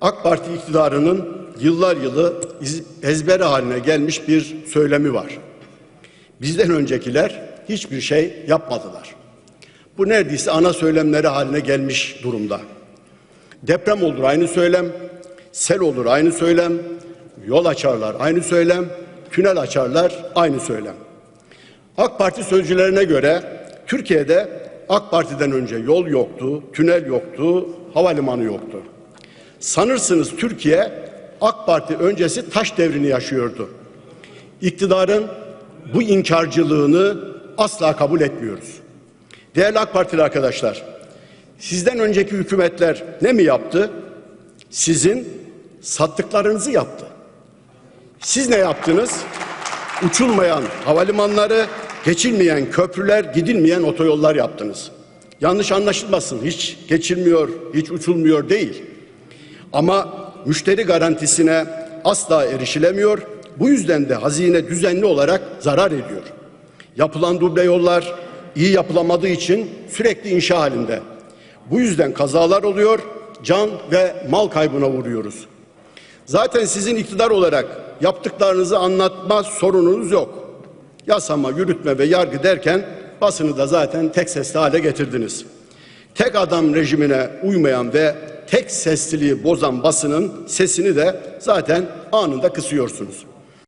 AK Parti iktidarının yıllar yılı ezbere haline gelmiş bir söylemi var. Bizden öncekiler hiçbir şey yapmadılar. Bu neredeyse ana söylemleri haline gelmiş durumda. Deprem olur aynı söylem, sel olur aynı söylem, yol açarlar aynı söylem, tünel açarlar aynı söylem. AK Parti sözcülerine göre Türkiye'de AK Parti'den önce yol yoktu, tünel yoktu, havalimanı yoktu. Sanırsınız Türkiye AK Parti öncesi taş devrini yaşıyordu. İktidarın bu inkarcılığını asla kabul etmiyoruz. Değerli AK Partili arkadaşlar, sizden önceki hükümetler ne mi yaptı? Sizin sattıklarınızı yaptı. Siz ne yaptınız? Uçulmayan havalimanları, geçilmeyen köprüler, gidilmeyen otoyollar yaptınız. Yanlış anlaşılmasın. Hiç geçilmiyor, hiç uçulmuyor değil. Ama müşteri garantisine asla erişilemiyor. Bu yüzden de hazine düzenli olarak zarar ediyor. Yapılan duble yollar iyi yapılamadığı için sürekli inşa halinde. Bu yüzden kazalar oluyor, can ve mal kaybına uğruyoruz. Zaten sizin iktidar olarak yaptıklarınızı anlatma sorununuz yok. Yasama, yürütme ve yargı derken basını da zaten tek sesli hale getirdiniz. Tek adam rejimine uymayan ve tek sesliliği bozan basının sesini de zaten anında kısıyorsunuz.